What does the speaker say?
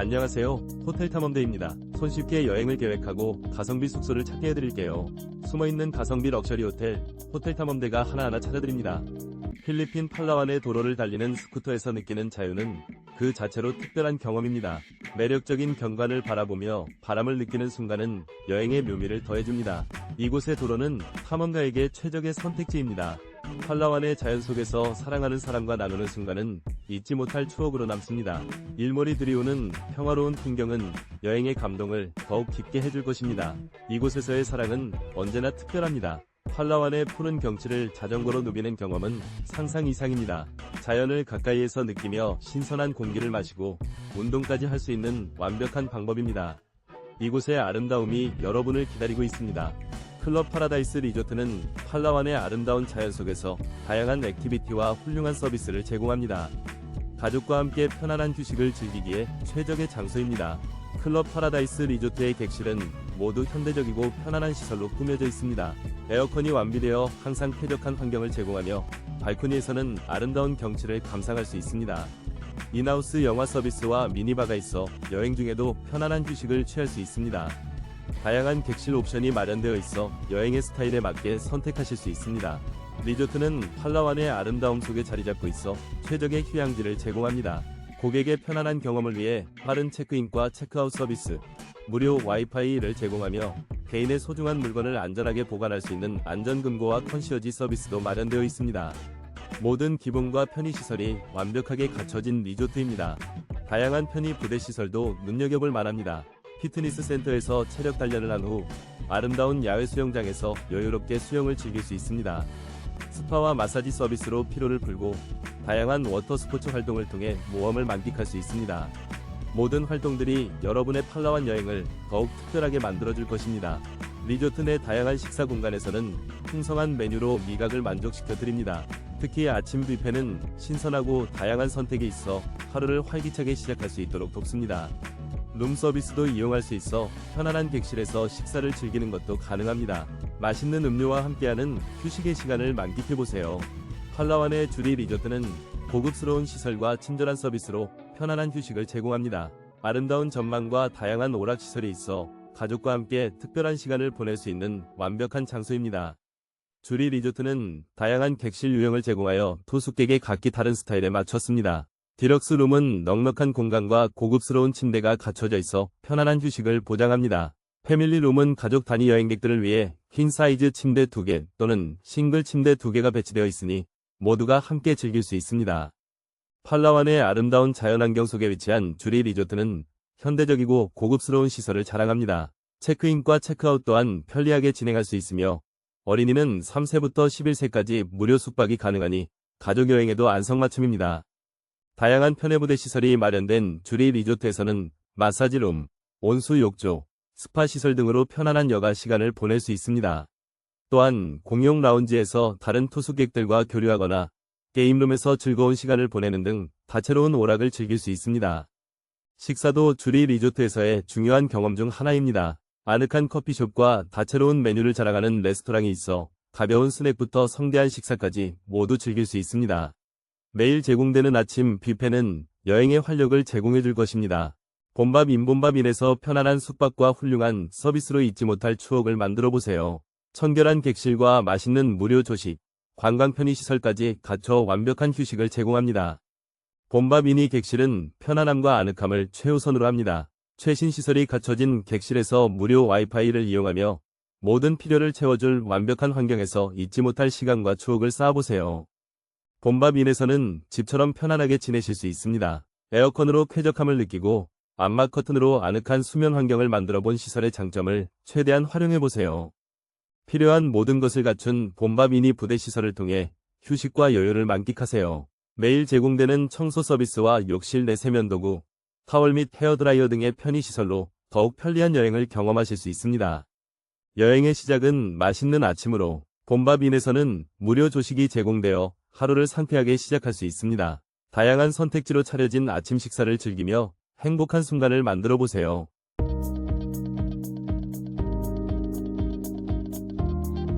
안녕하세요. 호텔 탐험대입니다. 손쉽게 여행을 계획하고 가성비 숙소를 찾게 해드릴게요. 숨어있는 가성비 럭셔리 호텔, 호텔 탐험대가 하나하나 찾아드립니다. 필리핀 팔라완의 도로를 달리는 스쿠터에서 느끼는 자유는 그 자체로 특별한 경험입니다. 매력적인 경관을 바라보며 바람을 느끼는 순간은 여행의 묘미를 더해줍니다. 이곳의 도로는 탐험가에게 최적의 선택지입니다. 팔라완의 자연 속에서 사랑하는 사람과 나누는 순간은 잊지 못할 추억으로 남습니다. 일몰이 드리우는 평화로운 풍경은 여행의 감동을 더욱 깊게 해줄 것입니다. 이곳에서의 사랑은 언제나 특별합니다. 팔라완의 푸른 경치를 자전거로 누비는 경험은 상상 이상입니다. 자연을 가까이에서 느끼며 신선한 공기를 마시고 운동까지 할 수 있는 완벽한 방법입니다. 이곳의 아름다움이 여러분을 기다리고 있습니다. 클럽 파라다이스 리조트는 팔라완의 아름다운 자연 속에서 다양한 액티비티와 훌륭한 서비스를 제공합니다. 가족과 함께 편안한 휴식을 즐기기에 최적의 장소입니다. 클럽 파라다이스 리조트의 객실은 모두 현대적이고 편안한 시설로 꾸며져 있습니다. 에어컨이 완비되어 항상 쾌적한 환경을 제공하며 발코니에서는 아름다운 경치를 감상할 수 있습니다. 인하우스 영화 서비스와 미니바가 있어 여행 중에도 편안한 휴식을 취할 수 있습니다. 다양한 객실 옵션이 마련되어 있어 여행의 스타일에 맞게 선택하실 수 있습니다. 리조트는 팔라완의 아름다움 속에 자리 잡고 있어 최적의 휴양지를 제공합니다. 고객의 편안한 경험을 위해 빠른 체크인과 체크아웃 서비스, 무료 와이파이를 제공하며 개인의 소중한 물건을 안전하게 보관할 수 있는 안전금고와 컨시어지 서비스도 마련되어 있습니다. 모든 기본과 편의시설이 완벽하게 갖춰진 리조트입니다. 다양한 편의 부대 시설도 눈여겨볼 만합니다. 피트니스 센터에서 체력 단련을 한 후 아름다운 야외 수영장에서 여유롭게 수영을 즐길 수 있습니다. 스파와 마사지 서비스로 피로를 풀고 다양한 워터 스포츠 활동을 통해 모험을 만끽할 수 있습니다. 모든 활동들이 여러분의 팔라완 여행을 더욱 특별하게 만들어줄 것입니다. 리조트 내 다양한 식사 공간에서는 풍성한 메뉴로 미각을 만족시켜 드립니다. 특히 아침 뷔페는 신선하고 다양한 선택이 있어 하루를 활기차게 시작할 수 있도록 돕습니다. 룸 서비스도 이용할 수 있어 편안한 객실에서 식사를 즐기는 것도 가능합니다. 맛있는 음료와 함께하는 휴식의 시간을 만끽해보세요. 팔라완의 주리 리조트는 고급스러운 시설과 친절한 서비스로 편안한 휴식을 제공합니다. 아름다운 전망과 다양한 오락시설이 있어 가족과 함께 특별한 시간을 보낼 수 있는 완벽한 장소입니다. 주리 리조트는 다양한 객실 유형을 제공하여 투숙객의 각기 다른 스타일에 맞췄습니다. 디럭스 룸은 넉넉한 공간과 고급스러운 침대가 갖춰져 있어 편안한 휴식을 보장합니다. 패밀리 룸은 가족 단위 여행객들을 위해 퀸 사이즈 침대 2개 또는 싱글 침대 2개가 배치되어 있으니 모두가 함께 즐길 수 있습니다. 팔라완의 아름다운 자연환경 속에 위치한 주리 리조트는 현대적이고 고급스러운 시설을 자랑합니다. 체크인과 체크아웃 또한 편리하게 진행할 수 있으며 어린이는 3세부터 11세까지 무료 숙박이 가능하니 가족 여행에도 안성맞춤입니다. 다양한 편의부대 시설이 마련된 주리 리조트에서는 마사지룸, 온수 욕조, 스파 시설 등으로 편안한 여가 시간을 보낼 수 있습니다. 또한 공용 라운지에서 다른 투숙객들과 교류하거나 게임룸에서 즐거운 시간을 보내는 등 다채로운 오락을 즐길 수 있습니다. 식사도 주리 리조트에서의 중요한 경험 중 하나입니다. 아늑한 커피숍과 다채로운 메뉴를 자랑하는 레스토랑이 있어 가벼운 스낵부터 성대한 식사까지 모두 즐길 수 있습니다. 매일 제공되는 아침 뷔페는 여행의 활력을 제공해 줄 것입니다. 본밥 인본밥인에서 편안한 숙박과 훌륭한 서비스로 잊지 못할 추억을 만들어 보세요. 청결한 객실과 맛있는 무료 조식, 관광 편의 시설까지 갖춰 완벽한 휴식을 제공합니다. 본밥 미니 객실은 편안함과 아늑함을 최우선으로 합니다. 최신 시설이 갖춰진 객실에서 무료 와이파이를 이용하며 모든 필요를 채워줄 완벽한 환경에서 잊지 못할 시간과 추억을 쌓아보세요. 본밥인에서는 집처럼 편안하게 지내실 수 있습니다. 에어컨으로 쾌적함을 느끼고 암막 커튼으로 아늑한 수면 환경을 만들어 본 시설의 장점을 최대한 활용해 보세요. 필요한 모든 것을 갖춘 본밥이니 부대 시설을 통해 휴식과 여유를 만끽하세요. 매일 제공되는 청소 서비스와 욕실 내 세면도구, 타월 및 헤어드라이어 등의 편의시설로 더욱 편리한 여행을 경험하실 수 있습니다. 여행의 시작은 맛있는 아침으로 본밥인에서는 무료 조식이 제공되어 하루를 상쾌하게 시작할 수 있습니다. 다양한 선택지로 차려진 아침 식사를 즐기며 행복한 순간을 만들어 보세요.